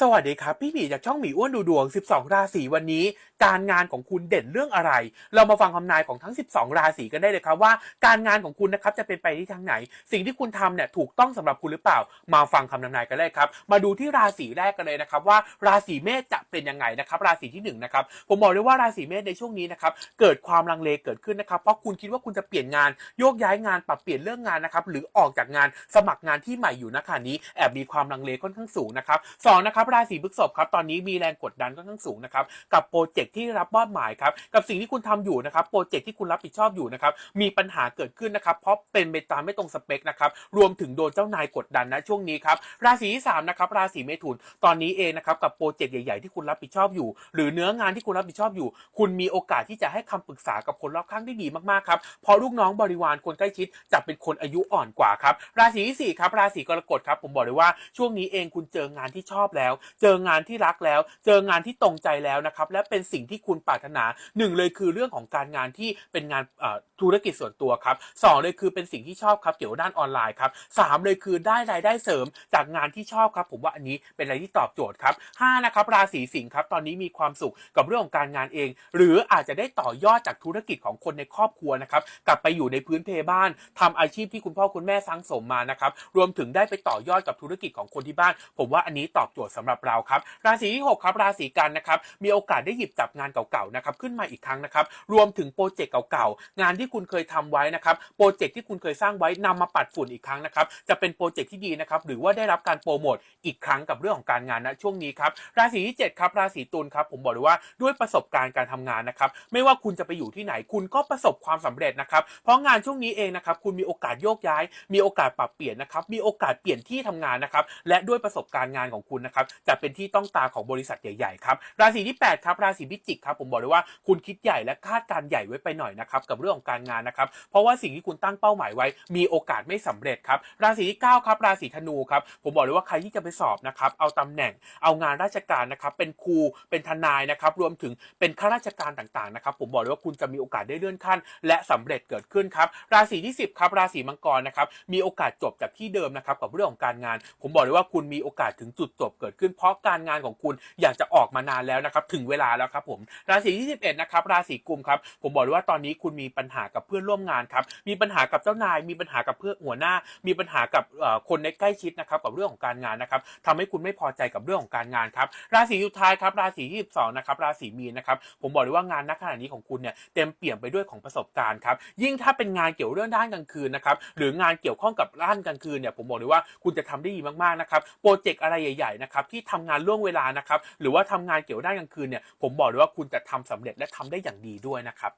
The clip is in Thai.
สวัสดีครับ พี่หมีจากช่องหมีอ้วนดูดวง 12 ราศีวันนี้ การงานของคุณเด่นเรื่องอะไร เรามาฟังคำนายของทั้ง 12 ราศีกันได้เลยครับว่า การงานของคุณนะครับจะเป็นไปที่ทางไหน สิ่งที่คุณทำเนี่ยถูกต้องสำหรับคุณหรือเปล่า มาฟังคำนำนายกันเลยครับ มาดูที่ราศีแรกกันเลยนะครับว่าราศีเมษจะเป็นยังไงนะครับ ราศีที่หนึ่งนะครับผมบอกเลยว่าราศีเมษในช่วงนี้นะครับเกิดความลังเลเกิดขึ้นนะครับเพราะคุณคิดว่าคุณจะเปลี่ยนงานโยกย้ายงานปรับเปลี่ยนเรื่องงานนะครับหรือออกจากงานสมัครงานที่ใหม่อยู่นะขณะนี้แอบมีความลังเลค่อนข้างสูงนะครับสองนะครับราศีพฤษภครับตอนนี้มีแรงกดดันค่อนข้างสูงนะครับกับโปรเจกต์ที่รับมอบหมายครับกับสิ่งที่คุณทำอยู่นะครับโปรเจกต์ที่คุณรับผิดชอบอยู่นะครับมีปัญหาเกิดขึ้นนะครับเพราะเป็นไปตามไม่ตรงสเปคนะครับรวมถึงโดนเจ้านายกดดันนะช่วงนี้ครับราศีที่สามนะครับราศีเมถุนตอนนี้เองนะครับกับโปรเจกต์ใหญ่ ๆ ที่คุณรับผิดชอบอยู่ หรือเนื้องานที่คุณรับผิดชอบอยู่ คุณมีโอกาสที่จะให้คำปรึกษากับคนรอบข้างได้ดีมากๆครับเพราะลูกน้องบริวารคนใกล้ชิดจะเป็นคนอายุอ่อนกว่าครับราศีที่สี่ครับราศีกรกฎครับผมบอกเลยว่าช่วงนี้เองคุณเจองานที่ชอบแล้วเจองานที่รักแล้ว เจองานที่ตรงใจแล้วนะครับ และเป็นสิ่งที่คุณปรารถนาหนึ่งเลยคือเรื่องของการงานที่เป็นงานธุรกิจส่วนตัวครับสองเลยคือเป็นสิ่งที่ชอบครับเกี่ยวด้านออนไลน์ครับสามเลยคือได้รายได้เสริมจากงานที่ชอบครับ ผมว่าอันนี้เป็นอะไรที่ตอบโจทย์ครับห้านะครับราศีสิงห์ครับตอนนี้มีความสุขกับเรื่องของการงานเอง หรืออาจจะได้ต่อยอดจากธุรกิจของคนในครอบครัวนะครับกลับไปอยู่ในพื้นเพบ้านทำอาชีพที่คุณพ่อคุณแม่สร้างสมมานะครับรวมถึงได้ไปต่อยอดกับธุรกิจของคนที่บ้าน ผมว่าอันนี้ตอบโจทย์สำหรับเราครับ ราศีที่หกครับ ราศีกันนะครับ มีโอกาสได้หยิบจับงานเก่าๆนะครับขึ้นมาอีกครั้งนะครับ รวมถึงโปรเจกต์เก่าๆ งานที่คุณเคยทำไว้นะครับ โปรเจกต์ที่คุณเคยสร้างไว้นำมาปัดฝุ่นอีกครั้งนะครับ จะเป็นโปรเจกต์ที่ดีนะครับ หรือว่าได้รับการโปรโมทอีกครั้งกับเรื่องของการงานนะช่วงนี้ครับ ราศีที่เจ็ดครับ ราศีตุลครับ ผมบอกเลยว่าด้วยประสบการณ์การทำงานนะครับ ไม่ว่าคุณจะไปอยู่ที่ไหน คุณก็ประสบความสำเร็จนะครับ เพราะงานช่วงนี้เองนะครับ คุณมีโอกาสโยกย้าย มีโอกาสปรับเปลี่ยนนะครับ มีโอกาสเปลี่ยนที่ทำงานนะครับ และด้วยประสบการณ์งานของคุณนะครับจะเป็นที่ต้องตาของบริษัทใหญ่ๆครับราศีที่แปดครับ ราศีพิจิกครับผมบอกเลยว่าคุณคิดใหญ่และคาดการใหญ่ไว้ไปหน่อยนะครับกับเรื่องของการงานนะครับเพราะว่าสิ่งที่คุณตั้งเป้าหมายไว้ มีโอกาสไม่สำเร็จครับราศีที่เก้าครับ ราศีธนูครับผมบอกเลยว่าใครที่จะไปสอบนะครับเอาตำแหน่งเอางานราชการนะครับเป็นครูเป็นทนายนะครับรวมถึงเป็นข้าราชการต่างๆนะครับผมบอกเลยว่าคุณจะมีโอกาสได้เลื่อนขั้น และสำเร็จเกิดขึ้นครับราศีที่ 10ครับราศีมังกรนะครับมีโอกาสจบจากที่เดิมนะครับกับเรื่องของการงาน ผมบอกเลยว่าคุณมีโอกาสถึงจุดจบเกิดขึ้นเพราะการงานของคุณอยากจะออกมานานแล้วนะครับถึงเวลาแล้วครับผมราศีที่ 11นะครับราศีกุมครับผมบอกเลยว่าตอนนี้คุณมีปัญหากับเพื่อนร่วมงานครับมีปัญหากับเจ้านาย มีปัญหากับเพื่อนหัวหน้า มีปัญหากับคนในใกล้ชิดนะครับกับเรื่องของการงานนะครับทำให้คุณไม่พอใจกับเรื่องของการงานครับราศีสุดท้ายครับราศีที่12นะครับราศีมีนนะครับผมบอกเลยว่างานณขณะนี้ของคุณเนี่ยเต็มเปี่ยมไปด้วยของประสบการณ์ครับยิ่งถ้าเป็นงานเกี่ยวเรื่องด้านกลางคืนนะครับหรืองานเกี่ยวข้องกับด้านกลางคืนเนี่ยผมบอกเลยว่าคุณจะทำได้ดีมากๆนะครับโปรเจกต์อะไรใหญ่ๆนะครับที่ทำงานล่วงเวลานะครับหรือว่าทำงานเกี่ยวด้านกลางคืนเนี่ยผมบอกเลยว่าคุณจะทำสำเร็จและทำได้อย่างดีด้วยนะครับ